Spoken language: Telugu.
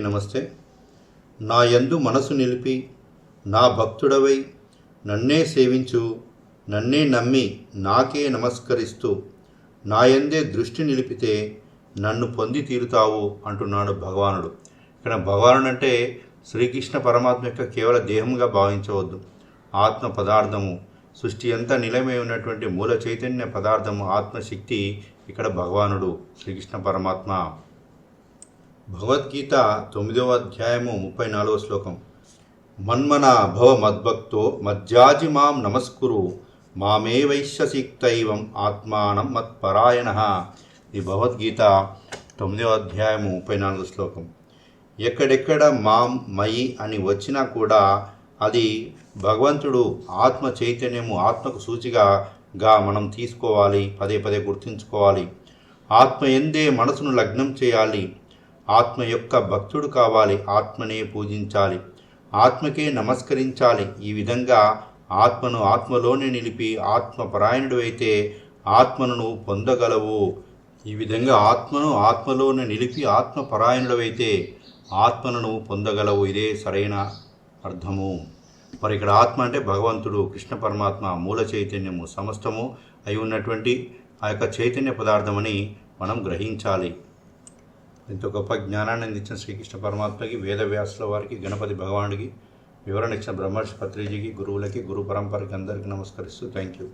నమస్తే. నా యందు మనసు నిలిపి నా భక్తుడవై నన్నే సేవించు నన్నే నమ్మి నాకే నమస్కరిస్తూ నా యందే దృష్టి నిలిపితే నన్ను పొంది తీరుతావు అంటున్నాడు భగవానుడు. ఇక్కడ భగవానుడు అంటే శ్రీకృష్ణ పరమాత్మ యొక్క కేవల దేహంగా భావించవద్దు. ఆత్మ పదార్థము సృష్టి అంతా నిలయమై ఉన్నటువంటి మూల చైతన్య పదార్థము ఆత్మశక్తి ఇక్కడ భగవానుడు శ్రీకృష్ణ పరమాత్మ. భగవద్గీత తొమ్మిదవ అధ్యాయము ముప్పై నాలుగవ శ్లోకం. మన్మన భవ మద్భక్తో మజ్జాజి మాం నమస్కురు మామే వైశ్యసిక్తైవం ఆత్మానం మత్పరాయణ. ఈ భగవద్గీత తొమ్మిదవ అధ్యాయము ముప్పై నాలుగు శ్లోకం. ఎక్కడెక్కడ మాం మయి అని వచ్చినా కూడా అది భగవంతుడు ఆత్మ చైతన్యము ఆత్మకు సూచిగా గా మనం తీసుకోవాలి పదే పదే గుర్తుంచుకోవాలి. ఆత్మ ఎందే మనసును లగ్నం చేయాలి ఆత్మ యొక్క భక్తుడు కావాలి ఆత్మనే పూజించాలి ఆత్మకే నమస్కరించాలి. ఈ విధంగా ఆత్మను ఆత్మలోనే నిలిపి ఆత్మపరాయణుడు అయితే ఆత్మను నువ్వు పొందగలవు. ఈ విధంగా ఆత్మను ఆత్మలోనే నిలిపి ఆత్మ అయితే ఆత్మను నువ్వు పొందగలవు. ఇదే సరైన అర్థము. మరి ఇక్కడ ఆత్మ అంటే భగవంతుడు కృష్ణ పరమాత్మ మూల చైతన్యము సమస్తము అయి ఉన్నటువంటి ఆ యొక్క చైతన్య పదార్థమని మనం గ్రహించాలి. ఎంతో గొప్ప జ్ఞానాన్ని అందించిన శ్రీకృష్ణ పరమాత్మకి వేదవ్యాసుల వారికి గణపతి భగవానుడికి వివరణ ఇచ్చిన బ్రహ్మర్షి పత్రిజీకి గురువులకి గురు పరంపరకి అందరికీ నమస్కరిస్తూ థ్యాంక్ యూ